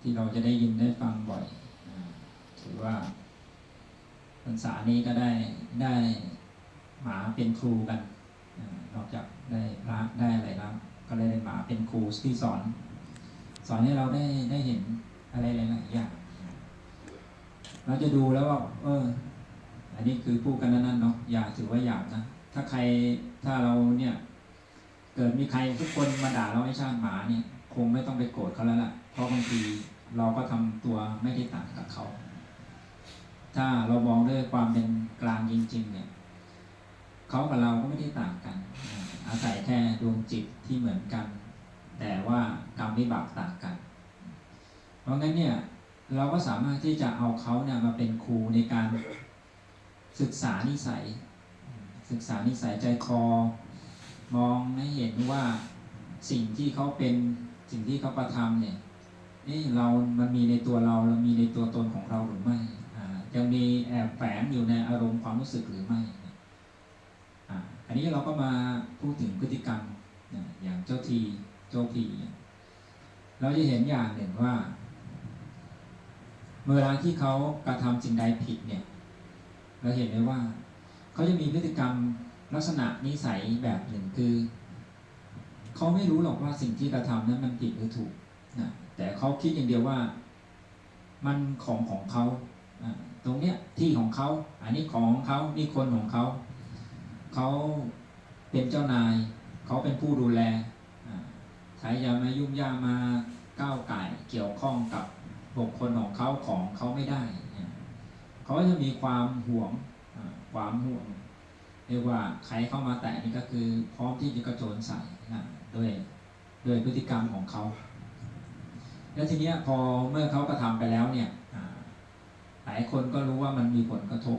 ที่เราจะได้ยินได้ฟังบ่อยถือว่าพรรษานี้ก็ได้ได้หมาเป็นครูกันนอกจากได้พระได้อะไรแล้วก็เลยได้หมาเป็นครูที่สอน สอนให้เราได้ได้เห็นอะไรหลายๆอย่างเราจะดูแล้วว่าเออ อันนี้คือพูดกันนั่นเนาะอย่าถือว่าหยาบนะถ้าใครถ้าเราเนี่ย เกิดมีใครทุกคนมาด่าเราไอ้ชาติหมาเนี่ย คงไม่ต้องไปโกรธเขาแล้วล่ะ เพราะบางทีเราก็ทำตัวไม่ได้ต่างกับเขา ถ้าเรามองด้วยความเป็นกลางจริง ๆ เนี่ยเขากับเราก็ไม่ได้ต่างกันอาอาศัยแค่ดวงจิตที่เหมือนกัน แต่ว่ากรรมวิบากต่างกัน เพราะงั้นเนี่ยเราก็สามารถที่จะเอาเขาเนี่ยมาเป็นครูในการศึกษานิสัย ศึกษานิสัยใจคอ มองให้เห็นว่าสิ่งที่เขาเป็นสิ่งที่เขาประทำเนี่ย นี่เรามันมีในตัวเราเรามีในตัวตนของเราหรือไม่อ่ายังมีแอบแฝงอยู่ในอารมณ์ความรู้สึกหรือไม่อ่าอันนี้เราก็มาพูดถึงพฤติกรรมอย่างเจ้าทีเจ้าผีเราจะเห็นอย่างหนึ่งว่า เวลาที่เขากระทำสิ่งใดผิดเนี่ยเราเห็นได้ว่าเขาจะมีพฤติกรรมลักษณะนิสัยแบบหนึ่งคือ เขาไม่รู้หรอกว่าสิ่งที่กระทำนั้นมันผิดหรือถูกนะ แต่เขาคิดอย่างเดียวว่า มันของของเขาตรงเนี้ยที่ของเขา อันนี้ของเขานี่คนของเขา เขาเป็นเจ้านาย เขาเป็นผู้ดูแลใครอย่ามายุ่งยากมาก้าวไก่เกี่ยวข้องกับบุคคลของเขาของเขาไม่ได้ เขาจะมีความห่วงความห่วงเรียกว่าใครเข้ามาแตะนี่ก็คือพร้อมที่จะกระโจนใส่นะด้วยด้วยพฤติกรรมของเขา แล้วทีเนี้ยพอเมื่อเขากระทำไปแล้วเนี่ยหลายคนก็รู้ว่ามันมีผลกระทบ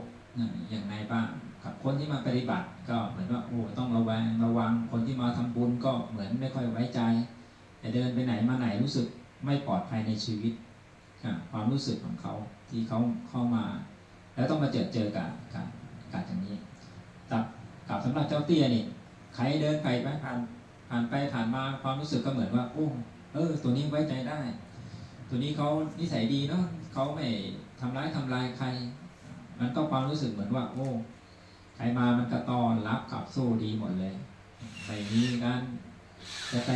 อย่างไรบ้างกับคนที่มาปฏิบัติก็เหมือนว่าโอ้ต้องระแวงระวังคนที่มาทำบุญก็เหมือนไม่ค่อยไว้ใจแต่เดินไปไหนมาไหนรู้สึกไม่ปลอดภัยในชีวิตความรู้สึกของเขาที่เขาเข้ามา แล้วต้องมาเจอเจอกับกับกับอย่างนี้กับกับสำหรับเจ้าเตี้ยนี่ใครเดินไปไปผ่านผ่านไปผ่านมาความรู้สึกก็เหมือนว่าโอ้เออ ตัวนี้ไว้ใจได้ ตัวนี้เขานิสัยดีเนาะเขาไม่ทำร้ายทำลายใคร มันก็ความรู้สึกเหมือนว่า โอ้ใครมามันก็ตอนรับขับสู้ดีหมดเลยไปนี้กันจะไป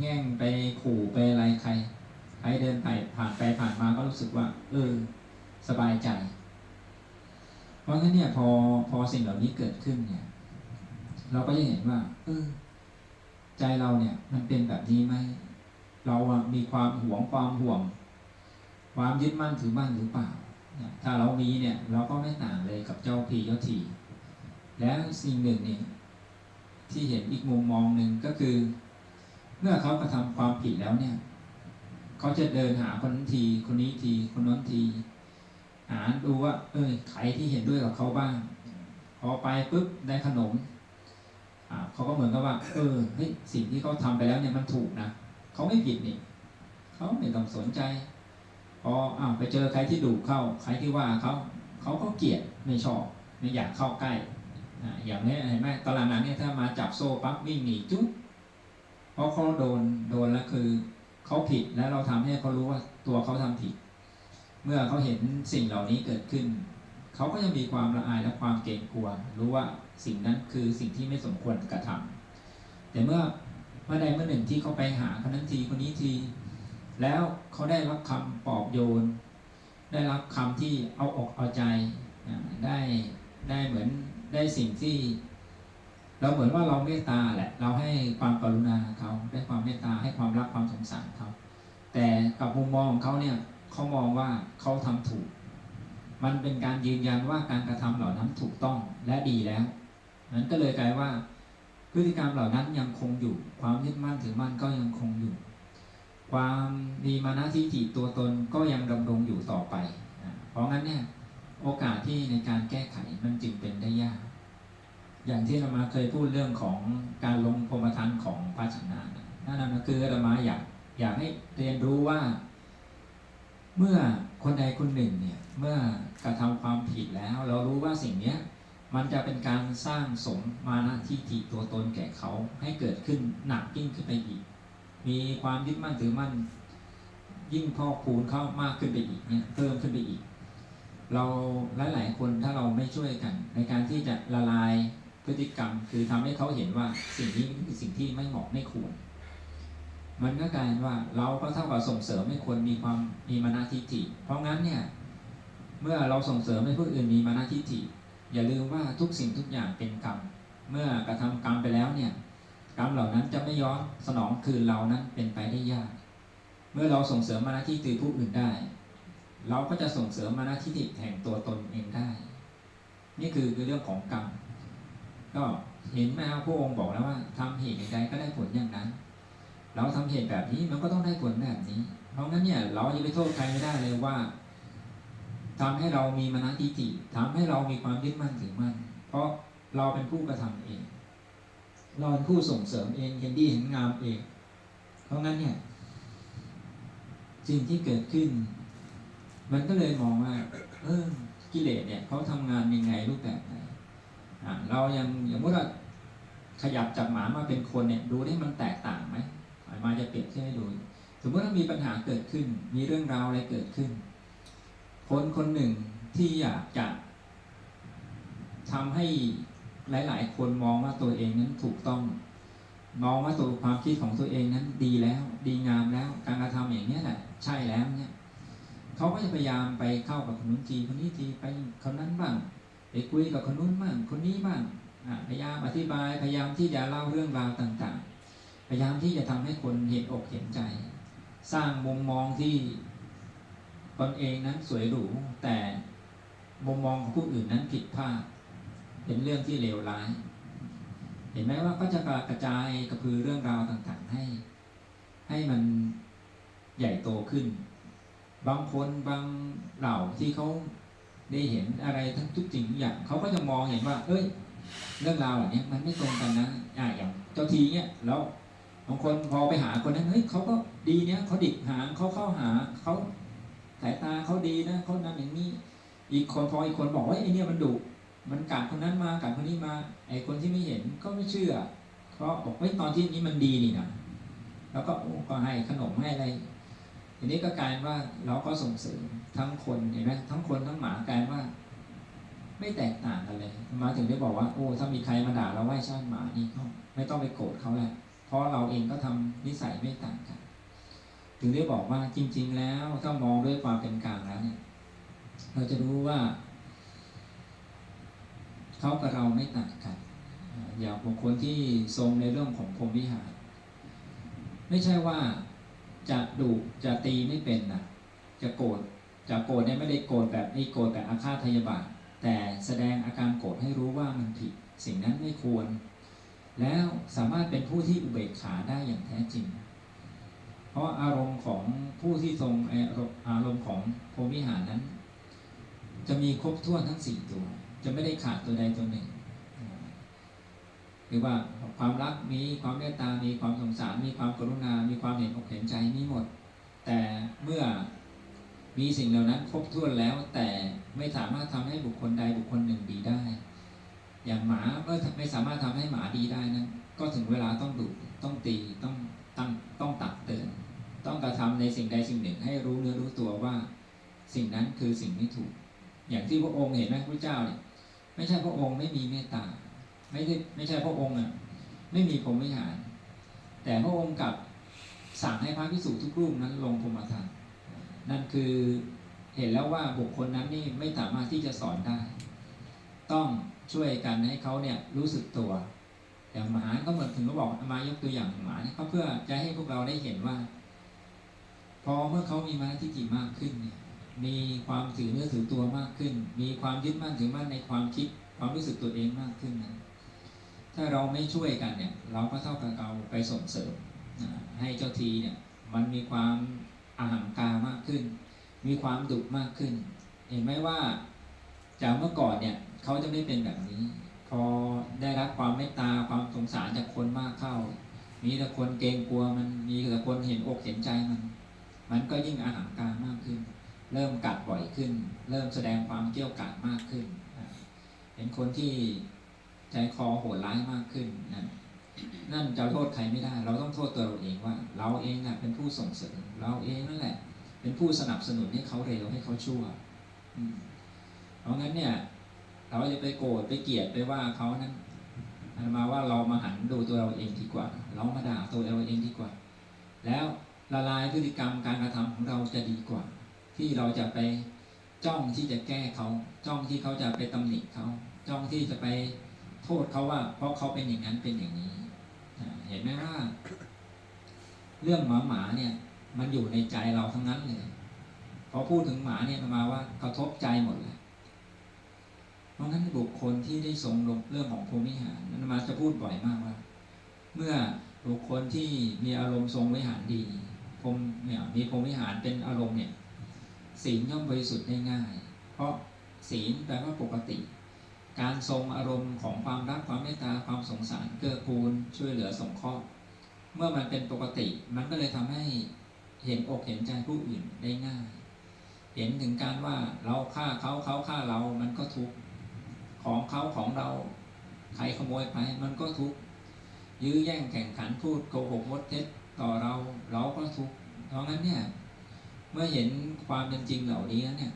แง่งไปขู่ไปอะไรใครใครเดินไปผ่านไปผ่านมาก็รู้สึกว่า เออ สบายใจ เพราะงั้นเนี่ยพอพอสิ่งเหล่านี้เกิดขึ้นเนี่ย เราก็จะเห็นว่า เออ ใจเราเนี่ย มันเป็นแบบนี้ไหม เรามีความหวงความห่วง ความยึดมั่นถือมั่นหรือเปล่า ถ้าเรามีเนี่ยเราก็ไม่ต่างเลยกับเจ้าพีเจ้าทีแล้วสิ่งหนึ่งเนี่ยที่เห็นอีกมุมมองหนึ่งก็คือ เมื่อเขากระทำความผิดแล้วเนี่ย เขาจะเดินหาคนนั้นที คนนี้ที คนนั้นที หาดูว่า เอ้ยใครที่เห็นด้วยกับเขาบ้าง พอไปปุ๊บได้ขนมอ่าเขาก็เหมือนกับว่า เออเฮ้ยสิ่งที่เขาทำไปแล้วเนี่ยมันถูกนะ เขาไม่ผิดนี่เขาไม่ต้องสนใจ พออ้าวไปเจอใครที่ดุเข้า ใครที่ว่าเขาเขาก็เกลียดไม่ชอบไม่อยากเข้าใกล้อย่างนี้เห็นไหมตอนหลังๆเนี่ยถ้ามาจับโซ่ปั๊บวิ่งหนีจุ๊บเพราะเขาโดนโดนแล้วคือเขาผิดแล้วเราทำให้เขารู้ว่าตัวเขาทำผิด เมื่อเขาเห็นสิ่งเหล่านี้เกิดขึ้น เขาก็จะมีความละอายและความเกรงกลัว รู้ว่าสิ่งนั้นคือสิ่งที่ไม่สมควรกระทำแต่เมื่อ เมื่อใดเมื่อหนึ่งที่เขาไปหาคนนั้นทีคนนี้ที แล้วเขาได้รับคำปลอบโยน ได้รับคำที่เอาอกเอาใจได้ได้เหมือนได้สิ่งที่ เราเหมือนว่าเราเมตตาแหละ เราให้ความกรุณาเขาได้ความเมตตาให้ความรักความสงสารเขาแต่กับมุมมองของเขาเนี่ยเขามองว่าเขาทำถูก มันเป็นการยืนยันว่าการกระทำเหล่านั้นถูกต้องและดีแล้วนั้นก็เลยกลายว่า พฤติกรรมเหล่านั้นยังคงอยู่ ความยึดมั่นถือมั่นก็ยังคงอยู่ ความมีมานะทิฏฐิตัวตนก็ยังดำรงอยู่ต่อไป เพราะงั้นเนี่ยโอกาสที่ในการแก้ไขมันจึงเป็นได้ยาก อย่างที่เรามาเคยพูดเรื่องของการลงพรมทานของพระชนะนะนั่นนะคืออามาอยากอยากให้เรียนรู้ว่า เมื่อคนใดคนหนึ่งเนี่ยเมื่อกระทำความผิดแล้ว เรารู้ว่าสิ่งเนี้ย มันจะเป็นการสร้างสมมานะทิฏฐิตัวตนแก่เขาให้เกิดขึ้นหนักยิ่งขึ้นไปอีก มีความยึดมั่นถือมั่น ยิ่งพอกพูนเข้ามากขึ้นไปอีกเนี่ยเพิ่มขึ้นไปอีก เราหลายๆคนถ้าเราไม่ช่วยกัน ในการที่จะละลายพฤติกรรม คือทำให้เขาเห็นว่าสิ่งนี้คือสิ่งที่ไม่เหมาะไม่ควร มันก็กลายเป็นว่าเราก็เท่ากับส่งเสริมให้คนมีความมีมานะทิฏฐิเพราะงั้นเนี่ยเมื่อเราส่งเสริมให้ผู้อื่นมีมานะทิฏฐิ อย่าลืมว่าทุกสิ่งทุกอย่างเป็นกรรม เมื่อกระทำกรรมไปแล้วเนี่ย กรรมเหล่านั้นจะไม่ย้อนสนองคืนเรานั้นเป็นไปได้ยาก เมื่อเราส่งเสริมมานะทิฏฐิผู้อื่นได้ เราก็จะส่งเสริมมานะทิฏฐิแห่งตัวตนเองได้ นี่คือคือเรื่องของกรรม ก็เห็นไหมครับพระองค์บอกแล้วว่าทำเหตุใดก็ได้ผลอย่างนั้น เราทำเหตุแบบนี้มันก็ต้องได้ผลแบบนี้ เพราะงั้นเนี่ยเราจะไปโทษใครไม่ได้เลยว่า ทำให้เรามีมานะทิฏฐิทำให้เรามีความยึดมั่นถือมั่น เพราะเราเป็นผู้กระทำเอง เราเป็นผู้ส่งเสริมเองเห็นดีเห็นงามเอง เพราะงั้นเนี่ยสิ่งที่เกิดขึ้น มันก็เลยมองว่า เออกิเลสเนี่ยเขาทำงานยังไงรูปแบบไหนอะเรายังอย่างว่าขยับจากหมามาเป็นคนเนี่ย ดูได้มันแตกต่างไหมมาจะเปรียบเทียบให้ดู สมมติว่ามีปัญหาเกิดขึ้น มีเรื่องราวอะไรเกิดขึ้น คนคนหนึ่งที่อยากจะทำให้หลาย ๆ คนมองว่าตัวเองนั้นถูกต้อง มองว่าตัวความคิดของตัวเองนั้นดีแล้ว ดีงามแล้ว การกระทำอย่างนี้แหละ ใช่แล้วเนี่ยเขาก็จะพยายามไปเข้ากับคนนู้นทีคนนี้ทีไปคนนั้นบ้างไปคุยกับคนนู้นบ้างคนนี้บ้างพยายามอธิบายพยายามที่จะเล่าเรื่องราวต่าง ๆ พยายามที่จะทำให้คนเห็นอกเห็นใจ สร้างมุมมองที่ ตนเองนั้นสวยหรูแต่มุมมองของผู้อื่นนั้นผิดพลาดเป็นเรื่องที่เลวร้าย เห็นไหมว่าก็จะกระจายกระพือเรื่องราวต่างๆให้ ให้มันใหญ่โตขึ้น บางคนบางเหล่าที่เขาได้เห็นอะไรทั้งทุกสิ่งทุกอย่างเขาก็จะมองเห็นว่า เอ้ย เรื่องราวแบบนี้มันไม่ตรงกันนะอ่าอย่างเจ้าทีเนี่ยแล้วบางคนพอไปหาคนนั้นเฮ้ยเขาก็ดีเนี่ยเขาดิกหางเขาเข้าหาเขา สายตาเขาดีนะเขานั้นอย่างนี้ อีกคนพออีกคนบอกว่าไอ้เนี่ยมันดุมันกัดคนนั้นมากัดคนนี้มา ไอ้คนที่ไม่เห็นก็ไม่เชื่อเพราะบอกเฮ้ยตอนที่นี้มันดีนี่นะแล้วก็โอ้ก็ให้ขนมให้อะไรทีนี้ก็กลายว่าเราก็ส่งเสริมทั้งคนเห็นไหมทั้งคนทั้งหมากลายว่า ไม่แตกต่างกันเลย มาถึงได้บอกว่าโอ้ถ้ามีใครมาด่าเราไหว้ช่างหมานี่ก็ไม่ต้องไปโกรธเขาแหละเพราะเราเองก็ทำนิสัยไม่ต่างกัน ถึงได้บอกว่าจริง ๆ แล้วถ้ามองด้วยความเป็นกลางแล้วเนี่ย เราจะรู้ว่าเขากับเราไม่ต่างกันอย่างบางคนที่ทรงในเรื่องของพรหมวิหาร ไม่ใช่ว่าจะดุจะตีไม่เป็นนะจะโกรธจะโกรธเนี่ยไม่ได้โกรธแบบนี้โกรธแบบอาฆาตพยาบาท แต่แสดงอาการโกรธให้รู้ว่ามันผิด สิ่งนั้นไม่ควร แล้วสามารถเป็นผู้ที่อุเบกขาได้อย่างแท้จริง เพราะอารมณ์ของผู้ที่ทรงอารมณ์ของโพมิหารนั้น จะมีครบถ้วนทั้งสี่ตัว จะไม่ได้ขาดตัวใดตัวหนึ่งหรือว่าความรักมีความเมตตา มีความสงสาร มีความกรุณา มีความเห็นอกเห็นใจมีหมด แต่เมื่อมีสิ่งเหล่านั้นครบถ้วนแล้ว แต่ไม่สามารถทำให้บุคคลใดบุคคลหนึ่งดีได้ อย่างหมาเมื่อไม่สามารถทำให้หมาดีได้นั้นก็ถึงเวลาต้องดุต้องตีต้องตั้งต้องตักเตือน ต้องกระทำในสิ่งใดสิ่งหนึ่งให้รู้เนื้อรู้ตัวว่า สิ่งนั้นคือสิ่งไม่ถูก อย่างที่พระองค์เห็นไหมพระเจ้าเนี่ย ไม่ใช่พระองค์ไม่มีเมตตา ไม่ใช่ไม่ใช่พระองค์อะไม่มีพรหมวิหาร แต่พระองค์กับสั่งให้พระพิสุทุกรูปนั้นลงพรหมทานนั่นคือเห็นแล้วว่าบุคคลนั้นนี่ไม่สามารถที่จะสอนได้ ต้องช่วยกันให้เขาเนี่ยรู้สึกตัวอย่างหมาก็เหมือนถึงก็บอกมายกตัวอย่างหมาเนี่ยเพื่อจะให้พวกเราได้เห็นว่า พอเมื่อเขามีมาที่จิมากขึ้นเนี่ยมีความถือเนื้อถือตัวมากขึ้น มีความยึดมั่นถือมั่นในความคิด ความรู้สึกตัวเองมากขึ้นนั้นถ้าเราไม่ช่วยกันเนี่ย เราก็เท่ากับเราไปส่งเสริมให้เจ้าทีเนี่ยมันมีความอาหังการมากขึ้น มีความดุมากขึ้น เห็นไหมว่าจากเมื่อก่อนเนี่ยเขาจะไม่เป็นแบบนี้ พอได้รับความเมตตาความสงสารจากคนมากเข้า มีแต่คนเกรงกลัวมันมีแต่คนเห็นอกเห็นใจมัน มันก็ยิ่งอาหังการมากขึ้น เริ่มกัดบ่อยขึ้น เริ่มแสดงความเกี่ยวกาดมากขึ้น เห็นคนที่ใจคอโหดร้ายมากขึ้นนั่นนั่นจะโทษใครไม่ได้ เราต้องโทษตัวเราเองว่า เราเองน่ะเป็นผู้ส่งเสริมเราเองนั่นแหละ เป็นผู้สนับสนุนให้เขาเร็วให้เขาชั่วเพราะงั้นเนี่ย เราจะไปโกรธไปเกลียดไปว่าเขานั้นอาตมาว่าเรามาหันดูตัวเราเองดีกว่า เรามาด่าตัวเราเองดีกว่า แล้ว ละลายพฤติกรรมการกระทำของเราจะดีกว่า ที่เราจะไปจ้องที่จะแก้เขา จ้องที่เขาจะไปตำหนิเขา จ้องที่จะไปโทษเขาว่า เพราะเขาเป็นอย่างนั้นเป็นอย่างนี้เห็นไหมว่า เรื่องหมาหมาเนี่ย มันอยู่ในใจเราทั้งนั้นเลยพอพูดถึงหมาเนี่ยมาว่ากระทบใจหมดเลยเพราะงั้นบุคคลที่ได้ทรงลงเรื่องของพรหมิหารอาตมาจะพูดบ่อยมากว่า เมื่อบุคคลที่มีอารมณ์ทรงวิหารดี พรมเนี่ยมีพรมวิหารเป็นอารมณ์เนี่ยศีลย่อมบริสุทธิ์ได้ง่าย เพราะศีลแปลว่าปกติ การทรงอารมณ์ของความรักความเมตตาความสงสารเกื้อกูลช่วยเหลือสงเคราะห์เมื่อมันเป็นปกติ มันก็เลยทำให้เห็นอกเห็นใจผู้อื่นได้ง่าย เห็นถึงการว่าเราฆ่าเขาเขาฆ่าเรา มันก็ทุกข์ของเขาของเราใครขโมยไปมันก็ทุกข์ยื้อแย่งแข่งขันพูดโกหกมดเท็จ ต่อเราเราก็ทุกข์เพราะงั้นเนี่ย เมื่อเห็นความเป็นจริงเหล่านี้เนี่ย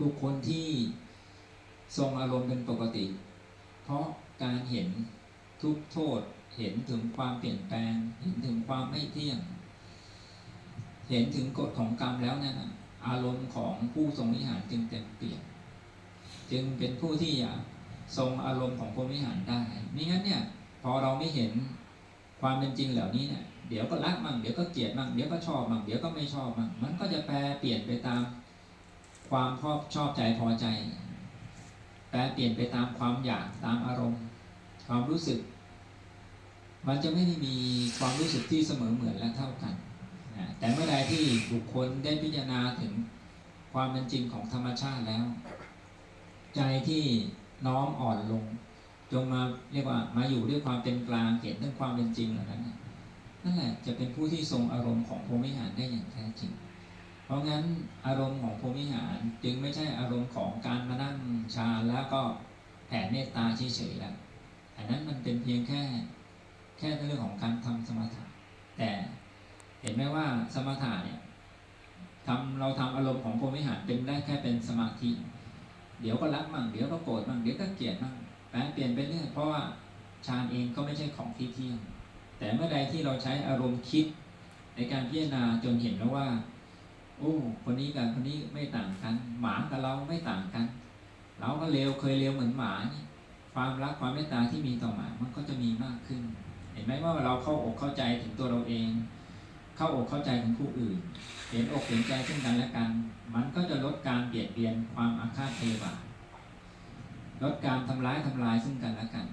บุคคลที่ทรงอารมณ์เป็นปกติ เพราะการเห็นทุกโทษ เห็นถึงความเปลี่ยนแปลง เห็นถึงความไม่เที่ยง เห็นถึงกฎของกรรมแล้วเนี่ยนอารมณ์ของผู้ทรงวิหารจึงเต็มเปลี่ยนจึงเป็นผู้ที่อยากทรงอารมณ์ของพรหมวิหารได้ไม่งั้นเนี่ย พอเราไม่เห็นความเป็นจริงเหล่านี้เนี่ย เดี๋ยวก็รักมั่งเดี๋ยวก็เกลียดมั่งเดี๋ยวก็ชอบมั่งเดี๋ยวก็ไม่ชอบมั่งมันก็จะแปรเปลี่ยนไปตามความชอบชอบใจพอใจ แปรเปลี่ยนไปตามความอยากตามอารมณ์ ความรู้สึก มันจะไม่ได้มีความรู้สึกที่เสมอเหมือนและเท่ากัน แต่เมื่อใดที่บุคคลได้พิจารณาถึงความเป็นจริงของธรรมชาติแล้ว ใจที่น้อมอ่อนลง จงมาเรียกว่ามาอยู่ด้วยความเป็นกลางเห็นเรื่องความเป็นจริงเหล่านั้น นั่นแหละจะเป็นผู้ที่ทรงอารมณ์ของพรหมิหารได้อย่างแท้จริง เพราะงั้นอารมณ์ของพรหมิหารจึงไม่ใช่อารมณ์ของการมานั่งฌานแล้วก็แผ่เมตตาเฉยๆแล้วอันนั้นมันเป็นเพียงแค่แค่เรื่องของการทำสมถะ แต่เห็นไหมว่าสมถะเนี่ยทำเราทำอารมณ์ของพรหมิหารเป็นได้แค่เป็นสมาธิ เดี๋ยวก็รักมั่งเดี๋ยวก็โกรธมั่งเดี๋ยวก็เกลียดมั่งแปลเปลี่ยนไปเรื่อยเพราะว่าฌานเองก็ไม่ใช่ของที่เที่ยง แต่เมื่อใดที่เราใช้อารมณ์คิด ในการพิจารณาจนเห็นแล้วว่า โอ้คนนี้กับคนนี้ไม่ต่างกัน หมากับเราไม่ต่างกัน เราก็เลวเคยเลวเหมือนหมานี่ความรักความเมตตาที่มีต่อหมามันก็จะมีมากขึ้น เห็นไหมว่าเราเข้าอกเข้าใจถึงตัวเราเอง เข้าอกเข้าใจถึงผู้อื่น เห็นอกเห็นใจซึ่งกันและกัน มันก็จะลดการเบียดเบียนความอาฆาตพยาบาทลดการทำร้ายทำลายซึ่งกันและกัน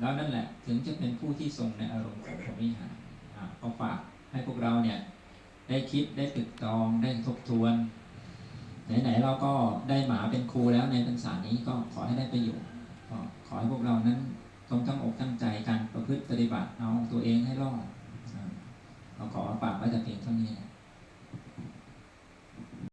แล้วนั่นแหละถึงจะเป็นผู้ที่ทรงในอารมณ์ของพรมวิหารอะก็ฝากให้พวกเราเนี่ยได้คิดได้ตึกตองได้ทบทวน ไหนๆเราก็ได้หมาเป็นครูแล้วในพรรษานี้ก็ขอให้ได้ประโยชน์ก็ขอให้พวกเรานั้นต้องตั้งอกตั้งใจการประพฤติปฏิบัติเอาตัวเองให้รอดอ่าขอฝากไว้แต่เพียงเท่านี้